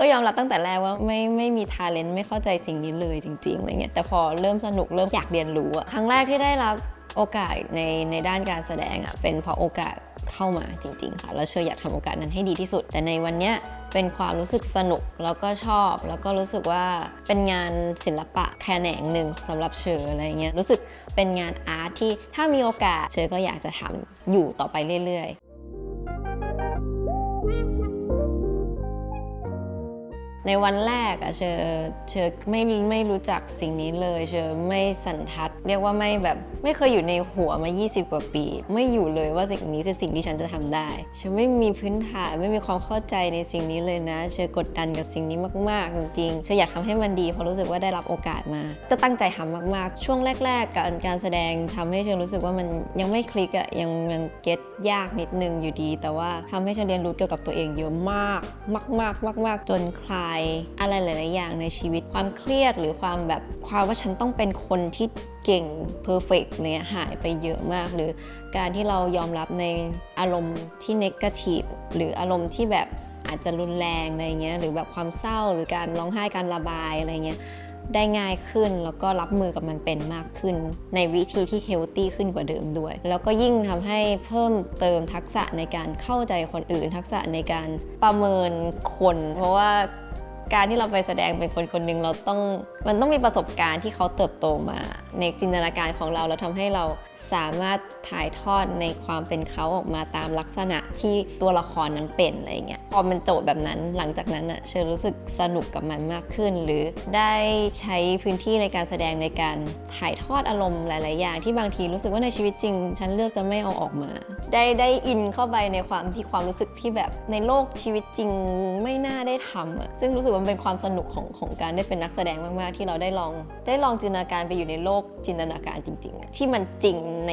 ก็ยอมรับตั้งแต่แรกว่าไม่ไม่มีทาเลนต์ไม่เข้าใจสิ่งนี้เลยจริงๆอะไรเงี้ยแต่พอเริ่มสนุกเริ่มอยากเรียนรู้อะครั้งแรกที่ได้รับโอกาสในในด้านการแสดงอะเป็นเพราะโอกาสเข้ามาจริง ๆ ค่ะ แล้วเชออยากทำโอกาสนั้นให้ดีที่สุด แต่ในวันเนี้ยเป็นความรู้สึกสนุกแล้วก็ชอบ แล้วก็รู้สึกว่าเป็นงานศิลปะแขนงหนึ่งสำหรับเชออะไรเงี้ยรู้สึกเป็นงานอาร์ตที่ถ้ามีโอกาสเชอก็อยากจะทำอยู่ต่อไปเรื่อย ๆ ในวันแรกอะเชอเชอไม่ไม่รู้จักสิ่งนี้เลย เชอไม่สันทัด เรียกว่าไม่แบบไม่เคยอยู่ในหัวมา 20 กว่าปี ไม่อยู่เลยว่าสิ่งนี้คือสิ่งที่ฉันจะทำได้ เชอไม่มีพื้นฐานไม่มีความเข้าใจในสิ่งนี้เลยนะ เชอกดดันกับสิ่งนี้มากๆจริงๆเชออยากทำให้มันดีเพราะรู้สึกว่าได้รับโอกาสมาก็ตั้งใจทำมากๆ ช่วงแรก ๆ การการแสดงทำให้เชอรู้สึกว่ามันยังไม่คลิกอะยังยังเก็ตยากนิดนึงอยู่ดี แต่ว่าทำให้เชอเรียนรู้เกี่ยวกับตัวเองเยอะมาก มากๆมากๆจนคลายอะไรหลาย ๆ อย่างในชีวิตความเครียดหรือความแบบความว่าฉันต้องเป็นคนที่เก่งเพอร์เฟกเนี่ยหายไปเยอะมาก หรือการที่เรายอมรับในอารมณ์ที่เนกาทีฟหรืออารมณ์ที่แบบอาจจะรุนแรงอะไรเงี้ยหรือแบบความเศร้าหรือการร้องไห้การระบายอะไรเงี้ยได้ง่ายขึ้นแล้วก็รับมือกับมันเป็นมากขึ้น ในวิธีที่เฮลตี้ขึ้นกว่าเดิมด้วย แล้วก็ยิ่งทำให้เพิ่มเติมทักษะในการเข้าใจคนอื่น ทักษะในการประเมินคน เพราะว่า การที่เราไปแสดงเป็นคนคนหนึ่งเราต้องมันต้องมีประสบการณ์ที่เขาเติบโตมา ในจินตนาการของเราแล้วทำให้เราสามารถถ่ายทอดในความเป็นเขาออกมาตามลักษณะที่ตัวละครนั้นเป็นอะไรเงี้ยพอมันโจทย์แบบนั้นหลังจากนั้นอะเชอรู้สึกสนุกกับมันมากขึ้น หรือได้ใช้พื้นที่ในการแสดงในการถ่ายทอดอารมณ์หลาย ๆ อย่างที่บางทีรู้สึกว่าในชีวิตจริง ฉันเลือกจะไม่เอาออกมา ได้ได้อินเข้าไปในความที่ความรู้สึกที่แบบในโลกชีวิตจริงไม่น่าได้ทำอะซึ่งรู้สึกว่ามันเป็นความสนุกของของการได้เป็นนักแสดงมาก ๆ ที่เราได้ลอง ได้ลองจินตนาการไปอยู่ในโลกจินตนาการจริง ๆ ที่มันจริงใน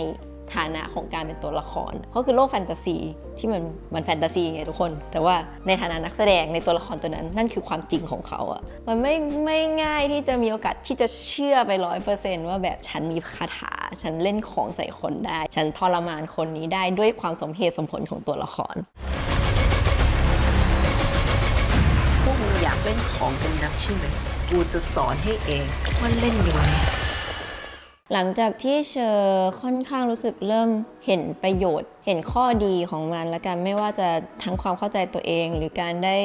ฐานะของการเป็นตัวละครเพราะคือโลกแฟนตาซีที่มันมันแฟนตาซีไงทุกคน แต่ว่าในฐานะนักแสดงในตัวละครตัวนั้น นั่นคือความจริงของเขาอะมันไม่ไม่ง่ายที่จะมีโอกาสที่จะเชื่อไปร้อยเปอร์เซนต์ว่าแบบฉันมีคาถา ฉันเล่นของใส่คนได้ ฉันทรมานคนนี้ได้ด้วยความสมเหตุสมผลของตัวละครากเล่นของกันนักใช่ไหมกูจะสอนให้เองว่าเล่นยังไงหลังจากที่เชอค่อนข้างรู้สึกเริ่มเห็นประโยชน์ เห็นข้อดีของมันและกันไม่ว่าจะทั้งความเข้าใจตัวเอง หรือการได้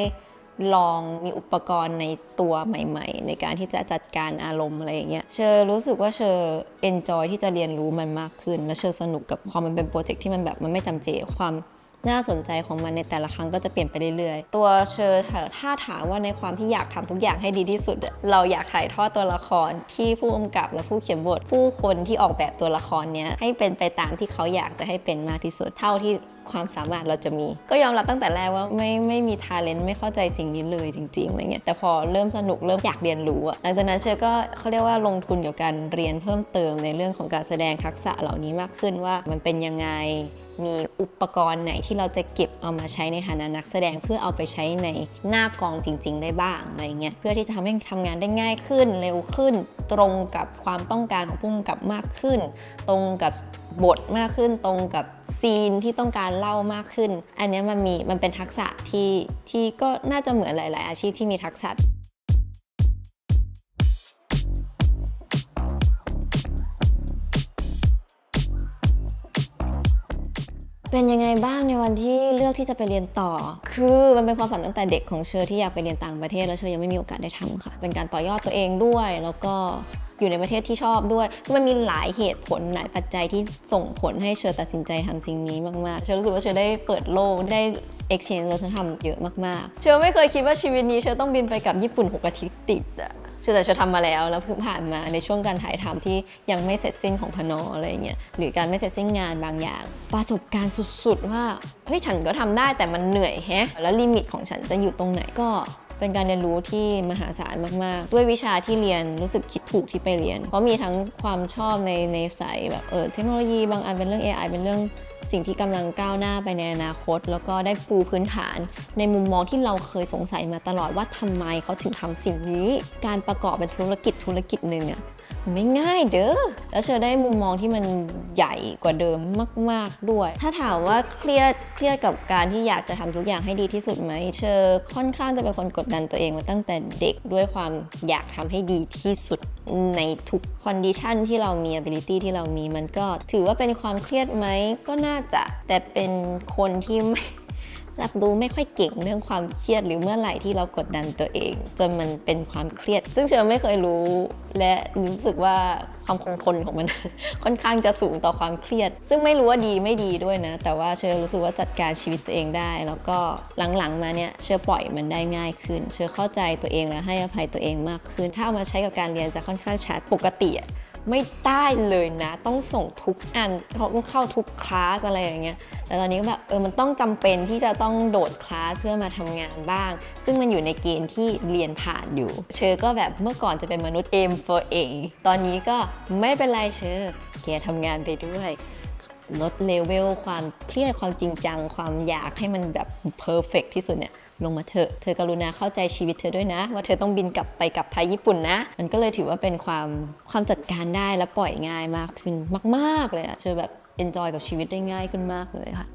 ลองมีอุปกรณ์ในตัวใหม่ ๆ ในการที่จะจัดการอารมณ์อะไรอย่างเงี้ยเชอรู้สึกว่าเชอเอนจอยที่จะเรียนรู้มันมากขึ้น และเชอสนุกกับความมันเป็นโปรเจกต์ที่มันแบบมันไม่จำเจความ น่าสนใจของมันในแต่ละครั้งก็จะเปลี่ยนไปเรื่อยๆ ตัวเชอร์ถ้าถามว่าในความที่อยากทำทุกอย่างให้ดีที่สุด เราอยากถ่ายทอดตัวละครที่ผู้กำกับและผู้เขียนบท ผู้คนที่ออกแบบตัวละครเนี้ยให้เป็นไปตามที่เขาอยากจะให้เป็นมากที่สุด เท่าที่ความสามารถเราจะมี ก็ยอมรับตั้งแต่แรกว่าไม่ไม่มีทาเลนต์ไม่เข้าใจสิ่งนี้เลยจริงๆอะไรเงี้ยแต่พอเริ่มสนุกเริ่มอยากเรียนรู้อะหลังจากนั้นเชอร์ก็เขาเรียกว่าลงทุนกับการเรียนเพิ่มเติมในเรื่องของการแสดงทักษะเหล่านี้มากขึ้นว่ามันเป็นยังไง มีอุปกรณ์ไหนที่เราจะเก็บเอามาใช้ในฐานะนักแสดงเพื่อเอาไปใช้ในหน้ากองจริง ๆ ได้บ้างอะไรเงี้ยเพื่อที่จะทำให้ทำงานได้ง่ายขึ้น เร็วขึ้น ตรงกับความต้องการของผู้กำกับมากขึ้น ตรงกับบทมากขึ้นตรงกับซีนที่ต้องการเล่ามากขึ้น อันนี้มันมีมันเป็นทักษะที่ที่ก็น่าจะเหมือนหลาย ๆ อาชีพที่มีทักษะ เป็นยังไงบ้างในวันที่เลือกที่จะไปเรียนต่อ คือมันเป็นความฝันตั้งแต่เด็กของเชอที่อยากไปเรียนต่างประเทศ แล้วเชอยังไม่มีโอกาสได้ทำค่ะ เป็นการต่อยอดตัวเองด้วย แล้วก็อยู่ในประเทศที่ชอบด้วยคือมันมีหลายเหตุผลหลายปัจจัยที่ส่งผลให้เชอตัดสินใจทำสิ่งนี้มากๆ เชอรู้สึกว่าเชอได้เปิดโลกได้ exchange วัฒนธรรมเยอะมากๆ เชอไม่เคยคิดว่าชีวิตนี้เชอต้องบินไปกับญี่ปุ่นหกอาทิตย์ติดอะ เชื่อแต่เชื่อทำมาแล้วแล้วเพิ่งผ่านมาในช่วงการถ่ายทำที่ยังไม่เสร็จสิ้นของพนออะไรเงี้ยหรือการไม่เสร็จสิ้นงานบางอย่าง ประสบการณ์สุดๆว่าเฮ้ยฉันก็ทำได้แต่มันเหนื่อยแฮะแล้วลิมิตของฉันจะอยู่ตรงไหนก็เป็นการเรียนรู้ที่มหาศาลมาก ๆ ด้วยวิชาที่เรียนรู้สึกคิดถูกที่ไปเรียน เพราะมีทั้งความชอบในในสายแบบเออเทคโนโลยีบางอันเป็นเรื่อง AI เป็นเรื่อง สิ่งที่กำลังก้าวหน้าไปในอนาคต แล้วก็ได้ปูพื้นฐาน ในมุมมองที่เราเคยสงสัยมาตลอดว่าทำไมเขาถึงทำสิ่งนี้ การประกอบเป็นธุรกิจธุรกิจหนึ่งอะไม่ง่ายเด้อ แล้วเชอได้มุมมองที่มันใหญ่กว่าเดิมมาก ๆด้วย ถ้าถามว่าเครียดเครียดกับการที่อยากจะทำทุกอย่างให้ดีที่สุดไหม เชอค่อนข้างจะเป็นคนกดดันตัวเองมาตั้งแต่เด็กด้วยความอยากทำให้ดีที่สุดในทุกคอนดิชันที่เรามี ability ที่เรามี มันก็ถือว่าเป็นความเครียดไหมก็น่าจะแต่เป็นคนที่ไม่รับรู้ไม่ค่อยเก่งเรื่องความเครียดหรือเมื่อไหร่ที่เรากดดันตัวเอง จนมันเป็นความเครียด ซึ่งเชอไม่เคยรู้ และรู้สึกว่าความคงทนของมัน ค่อนข้างจะสูงต่อความเครียด ซึ่งไม่รู้ว่าดีไม่ดีด้วยนะ แต่ว่าเชอรู้สึกว่าจัดการชีวิตตัวเองได้ แล้วก็หลังๆมาเนี่ยเชอปล่อยมันได้ง่ายขึ้น เชอเข้าใจตัวเองและให้อภัยตัวเองมากขึ้น ถ้าเอามาใช้กับการเรียนจะค่อนข้างชัดปกติ ไม่ได้เลยนะ ต้องส่งทุกอันต้องเข้าทุกคลาสอะไรอย่างเงี้ยแต่ตอนนี้ก็แบบเออมันต้องจำเป็นที่จะต้องโดดคลาสเพื่อมาทำงานบ้าง ซึ่งมันอยู่ในเกณฑ์ที่เรียนผ่านอยู่ เชอก็แบบเมื่อก่อนจะเป็นมนุษย์ aim for A ตอนนี้ก็ไม่เป็นไรเชอแกทำงานไปด้วย ลดเลเวลความเครียดความจริงจัง ความอยากให้มันแบบเพอร์เฟกที่สุดเนี่ยลงมาเถอะเธอกรุณาเข้าใจชีวิตเธอด้วยนะ ว่าเธอต้องบินกลับไปกับไทยญี่ปุ่นนะ มันก็เลยถือว่าเป็นความความจัดการได้และปล่อยง่ายมากขึ้นมาก ๆ เลยอะเธอแบบเอนจอยกับชีวิตได้ง่ายขึ้นมากเลยค่ะ